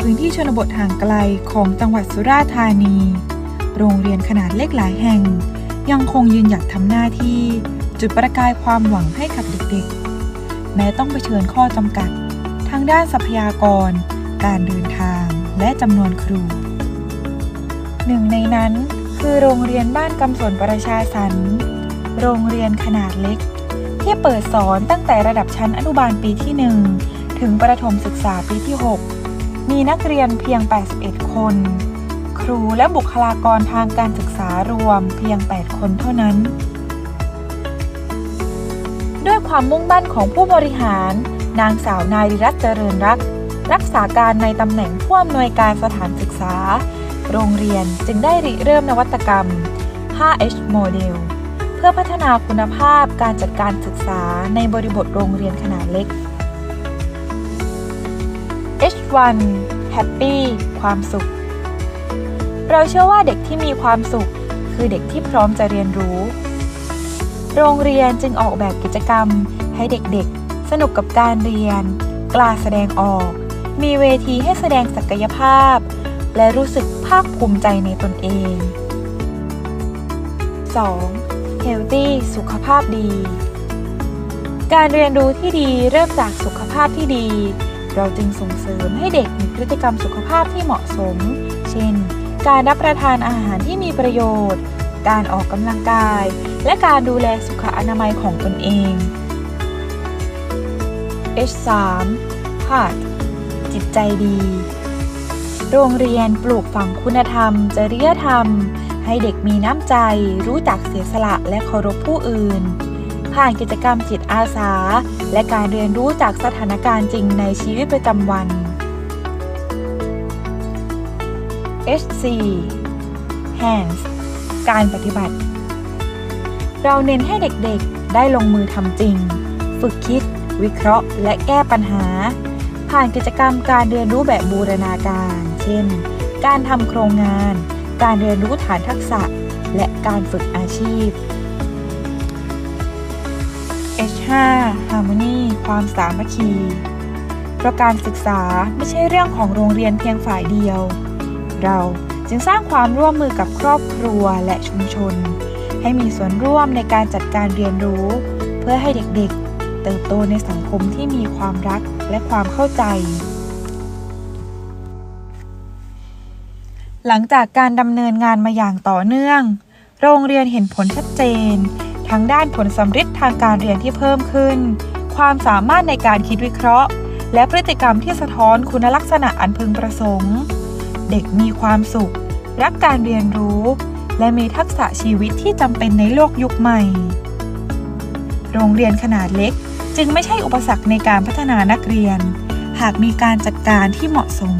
พื้นที่ชนบทห่างไกลของจังหวัดสุราษฎร์ธานี โรงเรียนขนาดเล็กหลายแห่ง ยังคงยืนหยัดทำหน้าที่ จุดประกายความหวังให้กับเด็กๆ แม้ต้องเผชิญข้อจำกัด ทางด้านทรัพยากร การเดินทางและจำนวนครู หนึ่งในนั้นคือโรงเรียนบ้านกำสนประชาสรรโรงเรียนขนาดเล็ก ที่เปิดสอนตั้งแต่ระดับชั้นอนุบาลปีที่ 1 ถึงประถมศึกษาปีที่ 6 มีนักเรียนเพียง 81 คน ครูและบุคลากรทางการศึกษารวมเพียง 8 คนเท่านั้น ด้วยความมุ่งมั่นของผู้บริหาร นางสาวนาริรัตเจริญรัก รักษาการในตำแหน่งผู้อำนวยการสถานศึกษา โรงเรียนจึงได้ริเริ่มนวัตกรรม 5H Model เพื่อพัฒนาคุณภาพการจัดการศึกษาในบริบทโรงเรียนขนาดเล็ก H1 Happy ความสุข เราเชื่อว่าเด็กที่มีความสุข คือเด็กที่พร้อมจะเรียนรู้ โรงเรียนจึงออกแบบกิจกรรม ให้เด็กๆ สนุกกับการเรียน กล้าแสดงออก มีเวทีให้แสดงศักยภาพ และรู้สึกภาคภูมิใจในตนเอง 2. Healthy สุขภาพดี การเรียนรู้ที่ดีเริ่มจากสุขภาพที่ดี เราจึงส่งเสริมให้เด็กมีพฤติกรรมสุขภาพที่เหมาะสม เช่น การรับประทานอาหารที่มีประโยชน์ การออกกำลังกาย และการดูแลสุขอนามัยของตนเอง H3 Heart จิตใจดี โรงเรียนปลูกฝังคุณธรรม จริยธรรม ให้เด็กมีน้ำใจ รู้จักเสียสละและเคารพผู้อื่น ผ่านกิจกรรมจิตอาสา และการเรียนรู้จากสถานการณ์จริงในชีวิตประจำวัน H4 Hands การปฏิบัติ เราเน้นให้เด็กๆได้ลงมือทำจริง ฝึกคิด วิเคราะห์ และแก้ปัญหา ผ่านกิจกรรมการเรียนรู้แบบบูรณาการ เช่น การทำโครงงาน การเรียนรู้ฐานทักษะ และการฝึกอาชีพ H5 Harmony ความสามัคคี เพราะการศึกษาไม่ใช่เรื่องของโรงเรียนเพียงฝ่ายเดียว เราจึงสร้างความร่วมมือกับครอบครัวและชุมชน ให้มีส่วนร่วมในการจัดการเรียนรู้ เพื่อให้เด็กๆ เติบโตในสังคมที่มีความรักและความเข้าใจ หลังจากการดำเนินงานมาอย่างต่อเนื่อง โรงเรียนเห็นผลชัดเจน ทั้งด้านผลสำฤทธิ์ทางการเรียนที่เพิ่มขึ้น ความสามารถในการคิดวิเคราะห์ และพฤติกรรมที่สะท้อนคุณลักษณะอันพึงประสงค์ เด็กมีความสุข รักการเรียนรู้ และมีทักษะชีวิตที่จำเป็นในโลกยุคใหม่ โรงเรียนขนาดเล็กจึงไม่ใช่อุปสรรคในการพัฒนานักเรียน หากมีการจัดการที่เหมาะสม